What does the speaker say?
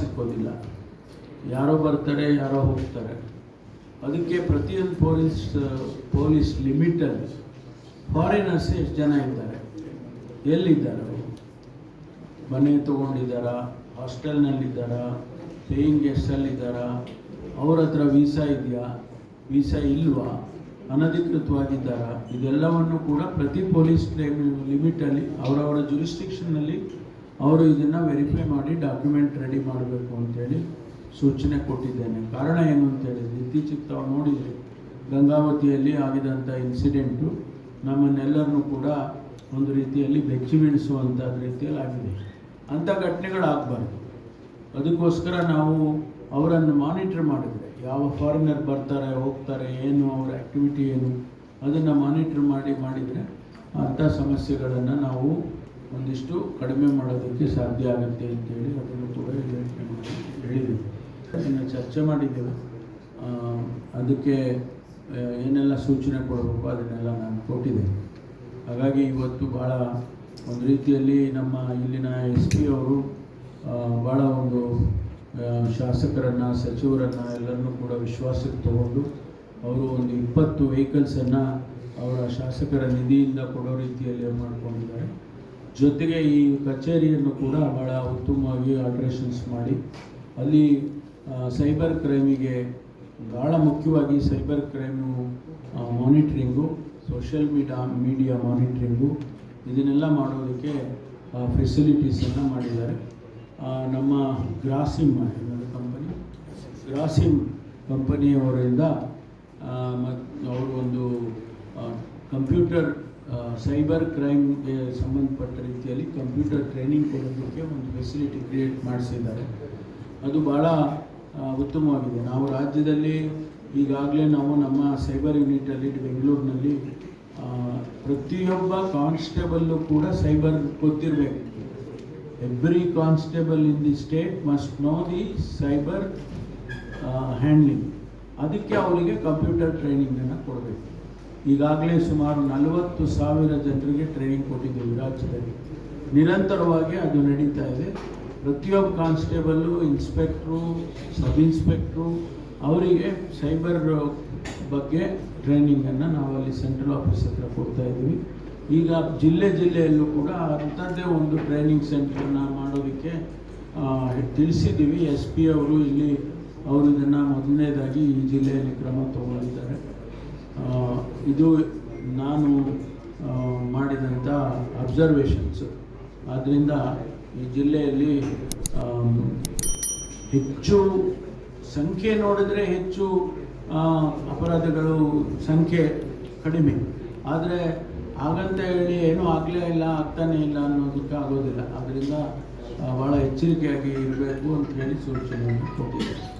ಸಿಕ್ಕೋದಿಲ್ಲ. ಯಾರೋ ಬರ್ತಾರೆ, ಯಾರೋ ಹೋಗ್ತಾರೆ. ಅದಕ್ಕೆ ಪ್ರತಿಯೊಂದು ಪೊಲೀಸ್ ಪೊಲೀಸ್ ಲಿಮಿಟಲ್ಲಿ ಫಾರಿನರ್ಸ್ ಎಷ್ಟು ಜನ ಇದ್ದಾರೆ? ಎಲ್ಲಿದ್ದಾರೆ ಅವರು? ಮನೆ ತೊಗೊಂಡಿದ್ದಾರಾ? ಹಾಸ್ಟೆಲ್ನಲ್ಲಿದ್ದಾರಾ? ಪೇಯಿಂಗ್ ಗೆಸ್ಟಲ್ಲಿದ್ದಾರಾ ಅವ್ರ ಹತ್ರ ವೀಸಾ ಇದೆಯಾ? ವೀಸಾ ಇಲ್ವಾ? ಅನಧಿಕೃತವಾಗಿದ್ದಾರಾ? ಇದೆಲ್ಲವನ್ನು ಕೂಡ ಪ್ರತಿ ಪೊಲೀಸ್ ಲಿಮಿಟಲ್ಲಿ ಅವರವರ ಜುರಿಸ್ಟಿಕ್ಷನ್ನಲ್ಲಿ ಅವರು ಇದನ್ನು ವೆರಿಫೈ ಮಾಡಿ ಡಾಕ್ಯುಮೆಂಟ್ ರೆಡಿ ಮಾಡಬೇಕು ಅಂತೇಳಿ ಸೂಚನೆ ಕೊಟ್ಟಿದ್ದೇನೆ. ಕಾರಣ ಏನು ಅಂತ ಹೇಳಿದ್ರೆ ಇತ್ತೀಚೆಗೆ ತಾವು ನೋಡಿದ್ರಿ, ಗಂಗಾವತಿಯಲ್ಲಿ ಆಗಿದಂಥ ಇನ್ಸಿಡೆಂಟು ನಮ್ಮನ್ನೆಲ್ಲರನ್ನು ಕೂಡ ಒಂದು ರೀತಿಯಲ್ಲಿ ಬೆಚ್ಚಿ ಬೀಳಿಸುವಂಥ ರೀತಿಯಲ್ಲಿ ಆಗಿದೆ. ಅಂಥ ಘಟನೆಗಳಾಗಬಾರ್ದು. ಅದಕ್ಕೋಸ್ಕರ ನಾವು ಅವರನ್ನು ಮಾನಿಟರ್ ಮಾಡಿದರೆ, ಯಾವ ಫಾರಿನರ್ ಬರ್ತಾರೆ, ಹೋಗ್ತಾರೆ, ಏನು, ಅವರ ಆ್ಯಕ್ಟಿವಿಟಿ ಏನು, ಅದನ್ನು ಮಾನಿಟರ್ ಮಾಡಿ, ಮಾಡಿದರೆ ಅಂಥ ಸಮಸ್ಯೆಗಳನ್ನು ನಾವು ಒಂದಿಷ್ಟು ಕಡಿಮೆ ಮಾಡೋದಕ್ಕೆ ಸಾಧ್ಯ ಆಗುತ್ತೆ ಅಂತೇಳಿ ಅದನ್ನು ಕೂಡ ಯೋಚನೆ ಮಾಡಿ ಅದನ್ನು ಚರ್ಚೆ ಮಾಡಿದ್ದೇವೆ. ಅದಕ್ಕೆ ಏನೆಲ್ಲ ಸೂಚನೆ ಕೊಡಬೇಕು ಅದನ್ನೆಲ್ಲ ನಾನು ಕೊಟ್ಟಿದ್ದೆ ಹಾಗಾಗಿ ಇವತ್ತು ಭಾಳ ಒಂದು ರೀತಿಯಲ್ಲಿ ನಮ್ಮ ಇಲ್ಲಿನ ಎಸ್ ಪಿ ಅವರು ಭಾಳ ಒಂದು ಶಾಸಕರನ್ನು, ಸಚಿವರನ್ನು ಎಲ್ಲರನ್ನೂ ಕೂಡ ವಿಶ್ವಾಸಕ್ಕೆ ತಗೊಂಡು ಅವರು ಒಂದು ಇಪ್ಪತ್ತು ವೆಹಿಕಲ್ಸನ್ನು ಅವರ ಶಾಸಕರ ನಿಧಿಯಿಂದ ಕೊಡೋ ರೀತಿಯಲ್ಲಿ ಮಾಡ್ಕೊಂಡಿದ್ದಾರೆ. ಜೊತೆಗೆ ಈ ಕಚೇರಿಯನ್ನು ಕೂಡ ಭಾಳ ಉತ್ತಮವಾಗಿ ಆಲ್ಟ್ರೇಷನ್ಸ್ ಮಾಡಿ, ಅಲ್ಲಿ ಸೈಬರ್ ಕ್ರೈಮಿಗೆ ಭಾಳ ಮುಖ್ಯವಾಗಿ cyber crime monitoring social media media monitoring ಇದನ್ನೆಲ್ಲ ಮಾಡೋದಕ್ಕೆ ಫೆಸಿಲಿಟೀಸನ್ನು ಮಾಡಿದ್ದಾರೆ. ನಮ್ಮ ಗ್ರಾಸಿಮ್ ಕಂಪನಿ ಗ್ರಾಸಿಮ್ ಕಂಪನಿಯವರಿಂದ ಮತ್ತು ಅವರು ಒಂದು ಕಂಪ್ಯೂಟರ್ ಸೈಬರ್ ಕ್ರೈಮ್ಗೆ ಸಂಬಂಧಪಟ್ಟ ರೀತಿಯಲ್ಲಿ ಕಂಪ್ಯೂಟರ್ ಟ್ರೈನಿಂಗ್ ಕೊಡೋದಕ್ಕೆ ಒಂದು ಫೆಸಿಲಿಟಿ ಕ್ರಿಯೇಟ್ ಮಾಡಿಸಿದ್ದಾರೆ. ಅದು ಭಾಳ ಉತ್ತಮವಾಗಿದೆ. ನಾವು ರಾಜ್ಯದಲ್ಲಿ ಈಗಾಗಲೇ ನಾವು ನಮ್ಮ ಸೈಬರ್ ಯೂನಿಟಲ್ಲಿ ಬೆಂಗಳೂರಿನಲ್ಲಿ ಪ್ರತಿಯೊಬ್ಬ ಕಾನ್ಸ್ಟೇಬಲ್ಲು ಕೂಡ ಸೈಬರ್ ಗೊತ್ತಿರಬೇಕು. Every constable in the state must know the cyber handling ಅದಕ್ಕೆ ಅವರಿಗೆ ಕಂಪ್ಯೂಟರ್ ಟ್ರೈನಿಂಗನ್ನು ಕೊಡಬೇಕು. ಈಗಾಗಲೇ ಸುಮಾರು ನಲವತ್ತು ಸಾವಿರ ಜನರಿಗೆ ಟ್ರೈನಿಂಗ್ ಕೊಟ್ಟಿದ್ದೀವಿ ರಾಜ್ಯದಲ್ಲಿ ನಿರಂತರವಾಗಿ ಅದು ನಡೀತಾ ಇದೆ. ಪ್ರತಿಯೊಬ್ಬ ಕಾನ್ಸ್ಟೇಬಲ್ಲು ಇನ್ಸ್ಪೆಕ್ಟ್ರು ಸಬ್ ಇನ್ಸ್ಪೆಕ್ಟ್ರು ಅವರಿಗೆ ಸೈಬರ್ ಬಗ್ಗೆ ಟ್ರೈನಿಂಗನ್ನು ಅಲ್ಲಿ ಸೆಂಟ್ರಲ್ ಆಫೀಸ್ ಹತ್ರ ಕೊಡ್ತಾ ಇದ್ದೀವಿ. ಈಗ ಜಿಲ್ಲೆ ಜಿಲ್ಲೆಯಲ್ಲೂ ಕೂಡ ಅಂಥದ್ದೇ ಒಂದು ಟ್ರೈನಿಂಗ್ ಸೆಂಟ್ರನ್ನ ಮಾಡೋದಕ್ಕೆ ತಿಳಿಸಿದ್ದೀವಿ. ಎಸ್ ಪಿ ಅವರು ಇಲ್ಲಿ, ಅವರು ಇದನ್ನು ಮೊದಲನೇದಾಗಿ ಈ ಜಿಲ್ಲೆಯಲ್ಲಿ ಕ್ರಮ ತಗೊಂಡಿದ್ದಾರೆ ಇದು ನಾನು ಮಾಡಿದಂಥ ಅಬ್ಸರ್ವೇಷನ್ಸ್ ಆದ್ದರಿಂದ ಈ ಜಿಲ್ಲೆಯಲ್ಲಿ ಹೆಚ್ಚು ಸಂಖ್ಯೆ ನೋಡಿದರೆ ಹೆಚ್ಚು ಅಪರಾಧಗಳು ಸಂಖ್ಯೆ ಕಡಿಮೆ. ಆದರೆ ಹಾಗಂತ ಹೇಳಿ ಏನೂ ಆಗಲೇ ಇಲ್ಲ, ಆಗ್ತಾನೇ ಇಲ್ಲ ಅನ್ನೋದಕ್ಕೆ ಆಗೋದಿಲ್ಲ. ಆದ್ದರಿಂದ ಭಾಳ ಎಚ್ಚರಿಕೆಯಾಗಿ ಇರಬೇಕು ಅಂತ ಹೇಳಿ ಸೂಚನೆಯನ್ನು ಕೊಟ್ಟಿದ್ದಾರೆ